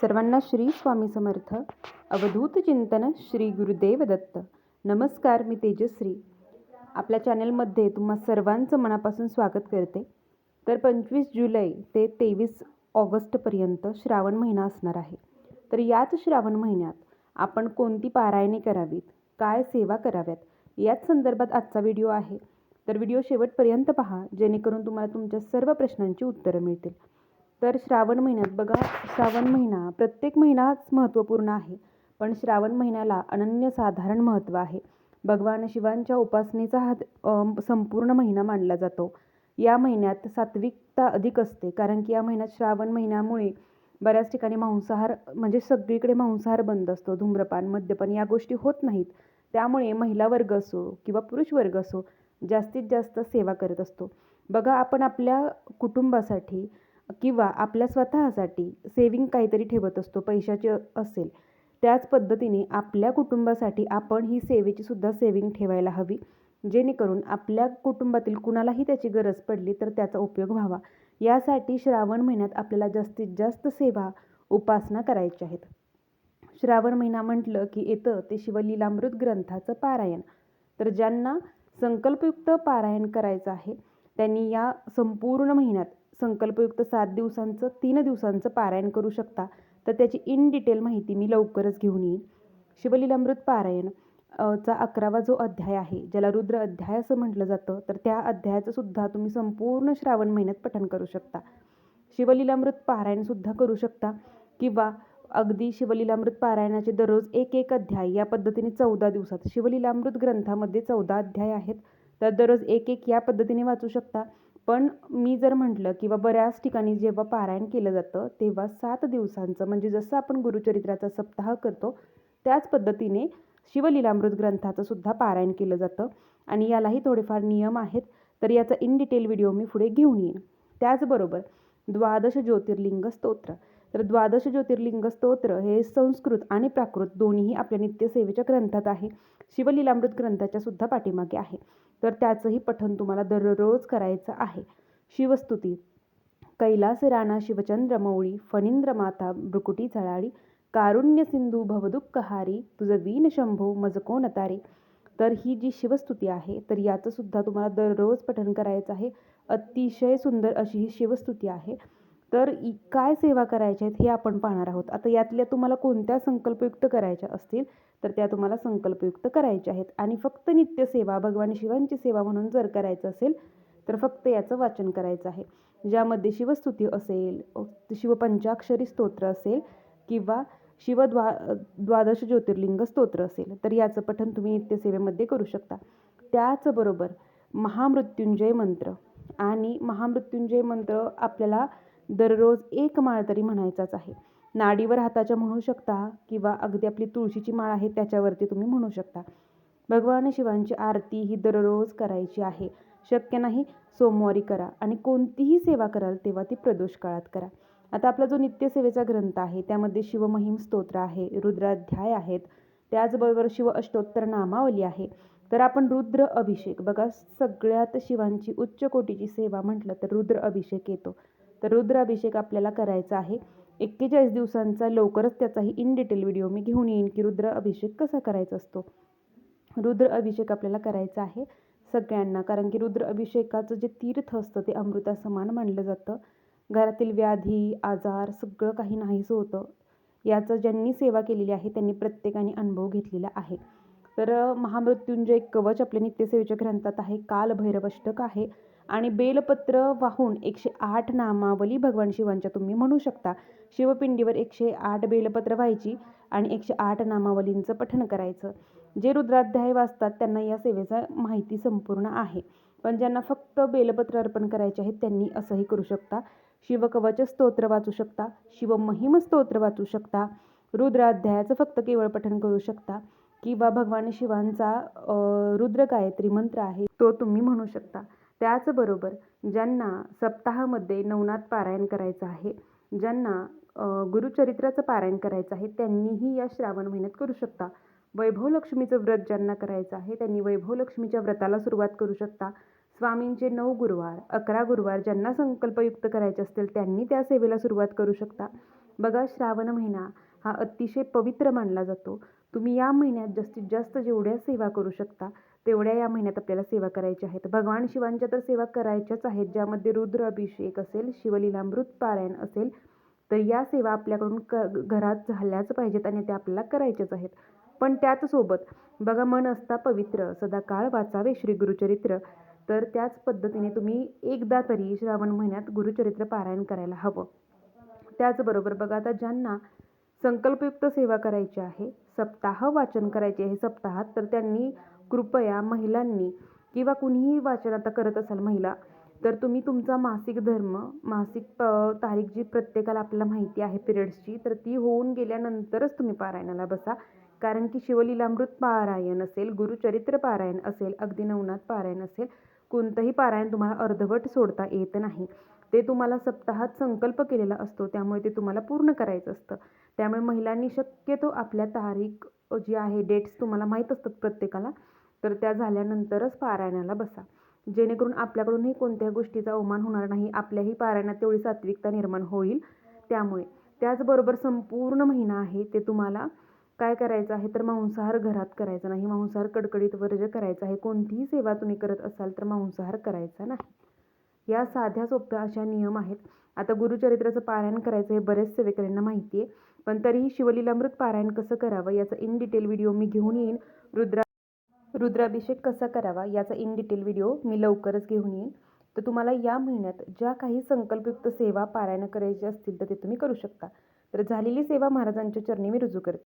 सर्वांना श्री स्वामी समर्थ. अवधूत चिंतन श्री गुरुदेव दत्त. नमस्कार मी तेजश्री. आपल्या चॅनलमध्ये तुम्हा सर्वांचं मनापासून स्वागत करते. तर पंचवीस जुलै ते तेवीस ऑगस्टपर्यंत श्रावण महिना असणार आहे. तर याच श्रावण महिन्यात आपण कोणती पारायणे करावीत? काय सेवा कराव्यात? याच संदर्भात आजचा व्हिडिओ आहे. तर व्हिडिओ शेवटपर्यंत पहा जेणेकरून तुम्हाला तुमच्या सर्व प्रश्नांची उत्तरं मिळतील. तर श्रावण महिन्यात बघा श्रावण महिना प्रत्येक महिनाच महत्त्वपूर्ण आहे. पण श्रावण महिन्याला अनन्यसाधारण महत्त्व आहे. भगवान शिवांच्या उपासनेचा हा संपूर्ण महिना मानला जातो. या महिन्यात सात्विकता अधिक असते. कारण की या महिन्यात श्रावण महिन्यामुळे बऱ्याच ठिकाणी मांसाहार म्हणजे सगळीकडे मांसाहार बंद असतो. धूम्रपान मद्यपान या गोष्टी होत नाहीत. त्यामुळे महिला वर्ग असो किंवा पुरुष वर्ग असो जास्तीत जास्त सेवा करत असतो. बघा आपण आपल्या कुटुंबासाठी किंवा आपल्या स्वतःसाठी सेविंग काहीतरी ठेवत असतो पैशाचे असेल. त्याच पद्धतीने आपल्या कुटुंबासाठी आपण ही सेवेची सुद्धा सेविंग ठेवायला हवी. जेणेकरून आपल्या कुटुंबातील कुणालाही त्याची गरज पडली तर त्याचा उपयोग व्हावा. यासाठी श्रावण महिन्यात आपल्याला जास्तीत जास्त सेवा उपासना करायच्या आहेत. श्रावण महिना म्हटलं की येतं ते शिवलीलामृत ग्रंथाचं पारायण. तर ज्यांना संकल्पयुक्त पारायण करायचं आहे त्यांनी या संपूर्ण महिन्यात संकल्पयुक्त सात दिवसांचं तीन दिवसांचं पारायण करू शकता. तर त्याची इन डिटेल माहिती मी लवकरच घेऊन येईन. शिवलीलामृत पारायण चा अकरावा जो अध्याय आहे ज्याला रुद्र अध्याय असं म्हटलं जातं तर त्या अध्यायाचं सुद्धा तुम्ही संपूर्ण श्रावण महिन्यात पठण करू शकता. शिवलीलामृत पारायणसुद्धा करू शकता किंवा अगदी शिवलीलामृत पारायणाचे दररोज एक एक अध्याय या पद्धतीने चौदा दिवसात. शिवलीलामृत ग्रंथामध्ये चौदा अध्याय आहेत तर दररोज एक एक या पद्धतीने वाचू शकता. पण मी जर म्हटलं किंवा बऱ्याच ठिकाणी जेव्हा पारायण केलं जातं तेव्हा सात दिवसांचं म्हणजे जसं आपण गुरुचरित्राचा सप्ताह करतो त्याच पद्धतीने शिवलीलामृत ग्रंथाचं सुद्धा पारायण केलं जातं. आणि यालाही थोडेफार नियम आहेत तर याचा इन डिटेल व्हिडिओ मी पुढे घेऊन येईन. त्याचबरोबर द्वादश ज्योतिर्लिंग स्तोत्र. तर द्वादश ज्योतिर्लिंग स्तोत्र हे संस्कृत आणि प्राकृत दोन्हीही आपल्या नित्यसेवेच्या ग्रंथात आहे. शिवलीलामृत ग्रंथाच्या सुद्धा पाठीमागे आहे. तर त्याचंही पठण तुम्हाला दररोज करायचं आहे. शिवस्तुती. कैलास राणा शिवचंद्र मौळी फणींद्र माता भ्रुकुटी झळाळी कारुण्य सिंधू भवदुःखहारी तुझं वीन शंभो मजको तर ही जी शिवस्तुती आहे तर याचं सुद्धा तुम्हाला दररोज पठण करायचं आहे. अतिशय सुंदर अशी ही शिवस्तुती आहे. तर इ- काय सेवा करायच्या आहेत हे आपण पाहणार आहोत. आता यातल्या तुम्हाला कोणत्या संकल्पयुक्त करायच्या असतील तर त्या तुम्हाला संकल्पयुक्त करायच्या आहेत. आणि फक्त नित्यसेवा भगवान शिवांची सेवा म्हणून जर करायचं असेल तर फक्त याचं वाचन करायचं आहे. ज्यामध्ये शिवस्तुती असेल शिवपंचाक्षरी स्तोत्र असेल किंवा शिवद्वा द्वादश ज्योतिर्लिंग स्तोत्र असेल तर याचं पठण तुम्ही नित्यसेवेमध्ये करू शकता. त्याचबरोबर महामृत्युंजय मंत्र. आणि महामृत्युंजय मंत्र आपल्याला दररोज एक माळ तरी म्हणायचाच आहे. नाडीवर हाताच्या म्हणू शकता किंवा अगदी आपली तुळशीची माळ आहे त्याच्यावरती तुम्ही म्हणू शकता. भगवान शिवांची आरती ही दररोज करायची आहे. शक्य नाही सोमवारी करा आणि कोणतीही सेवा कराल तेव्हा ती प्रदोष काळात करा. आता आपला जो नित्यसेवेचा ग्रंथ आहे त्यामध्ये शिवमहिम स्तोत्र आहे रुद्राध्याय आहेत त्याचबरोबर शिव अष्टोत्तर नामावली आहे. तर आपण रुद्र अभिषेक बघा सगळ्यात शिवांची उच्च कोटीची सेवा म्हटलं तर रुद्र अभिषेक येतो. तर रुद्र अभिषेक आपल्याला करायचा आहे. एक्केचाळीस दिवसांचा लवकरच त्याचाही इन डिटेल व्हिडिओ मी घेऊन येईन की रुद्र अभिषेक कसा करायचा असतो. रुद्र अभिषेक आपल्याला करायचा आहे सगळ्यांना कारण की रुद्र अभिषेकाचं जे तीर्थ असतं ते अमृतासमान मानलं जातं. घरातील व्याधी आजार सगळं काही नाहीसं होतं. याचं ज्यांनी सेवा केलेली आहे त्यांनी प्रत्येकाने अनुभव घेतलेला आहे. तर महामृत्युंजय कवच आपल्या नित्यसेवेच्या ग्रंथात आहे. काल भैरवष्टक आहे. आणि बेलपत्र वाहून एकशे आठ नामावली भगवान शिवांच्या तुम्ही म्हणू शकता. शिवपिंडीवर एकशे आठ बेलपत्र व्हायची आणि एकशे आठ नामावलींचं पठण करायचं. जे रुद्राध्याय वाचतात त्यांना या सेवेचा माहिती संपूर्ण आहे. पण ज्यांना फक्त बेलपत्र अर्पण करायचे आहेत त्यांनी असंही करू शकता. शिवकवच स्तोत्र वाचू शकता. शिवमहिम स्तोत्र वाचू शकता. रुद्राध्यायाचं फक्त केवळ पठण करू शकता. किंवा भगवान शिवांचा रुद्र गायत्री मंत्र आहे तो तुम्ही म्हणू शकता. त्याचबरोबर ज्यांना सप्ताहामध्ये नवनाथ पारायण करायचं आहे ज्यांना गुरुचरित्राचं पारायण करायचं आहे त्यांनीही या श्रावण महिन्यात करू शकता. वैभवलक्ष्मीचं व्रत ज्यांना करायचं आहे त्यांनी वैभवलक्ष्मीच्या व्रताला सुरुवात करू शकता. स्वामींचे नऊ गुरुवार अकरा गुरुवार ज्यांना संकल्पयुक्त करायचे असतील त्यांनी त्या सेवेला सुरुवात करू शकता. बघा श्रावण महिना हा अतिशय पवित्र मानला जातो. तुम्ही या महिन्यात जास्तीत जास्त जेवढ्या सेवा करू शकता तेवढ्या या महिन्यात आपल्याला सेवा करायच्या आहेत. भगवान शिवांच्या तर सेवा करायच्याच आहेत. ज्यामध्ये रुद्र अभिषेक असेल शिवलीलामृत पारायण असेल तर या सेवा आपल्याकडून क घरात झाल्याच पाहिजेत आणि त्या आपल्याला करायच्याच आहेत. पण त्याचसोबत बघा मन असता पवित्र सदाकाळ वाचावे श्री गुरुचरित्र. तर त्याच पद्धतीने तुम्ही एकदा तरी श्रावण महिन्यात गुरुचरित्र पारायण करायला हवं. त्याचबरोबर बघा आता ज्यांना संकल्पयुक्त सेवा करायची आहे सप्ताह वाचन करायचे आहे सप्ताहात तर त्यांनी कृपया महिलांनी किंवा कुणीही वाचन आता करत असाल महिला तर तुम्ही तुमचा मासिक धर्म मासिक प- तारीख जी प्रत्येकाला आपल्याला माहिती आहे पिरियड्सची तर ती होऊन गेल्यानंतरच तुम्ही पारायणाला बसा. कारण की शिवलीलामृत पारायण असेल गुरुचरित्र पारायण असेल अगदी नवनाथ पारायण असेल कोणतंही पारायण तुम्हाला अर्धवट सोडता येत नाही. ते तुम्हाला सप्ताहात संकल्प केलेला असतो त्यामुळे ते तुम्हाला पूर्ण करायचं असतं. त्यामुळे महिलांनी शक्यतो आपल्या तारीख जी आहे डेट्स तुम्हाला माहीत असतात प्रत्येकाला तर त्या झाल्यानंतरच पारायणाला बसा. जेणेकरून आपल्याकडूनही कोणत्या गोष्टीचा अवमान होणार नाही आपल्याही पारायणात तेवढी सात्विकता निर्माण होईल. त्यामुळे त्याचबरोबर संपूर्ण महिना आहे ते तुम्हाला काय करायचं आहे तर मांसाहार घरात करायचा नाही. मांसाहार कडकडीत वर्ज करायचा आहे. कोणतीही सेवा तुम्ही करत असाल तर मांसाहार करायचा नाही. या साध्या सोप्या अशा नियम आहेत. आता गुरुचरित्राचं पारायण करायचं हे बरेच सेवेकऱ्यांना माहिती आहे. पण तरीही शिवलीलामृत पारायण कसं करावं याचा इन डिटेल व्हिडिओ मी घेऊन येईन. रुद्रा रुद्राभिषेक कसा करावा याचा इन डिटेल व्हिडिओ मी लवकरच घेऊन येईन. तर तुम्हाला या महिन्यात ज्या काही संकल्पयुक्त सेवा पारायण करायची असतील तर ते तुम्ही करू शकता. तर झालेली सेवा महाराजांच्या चरणी मी रुजू करते.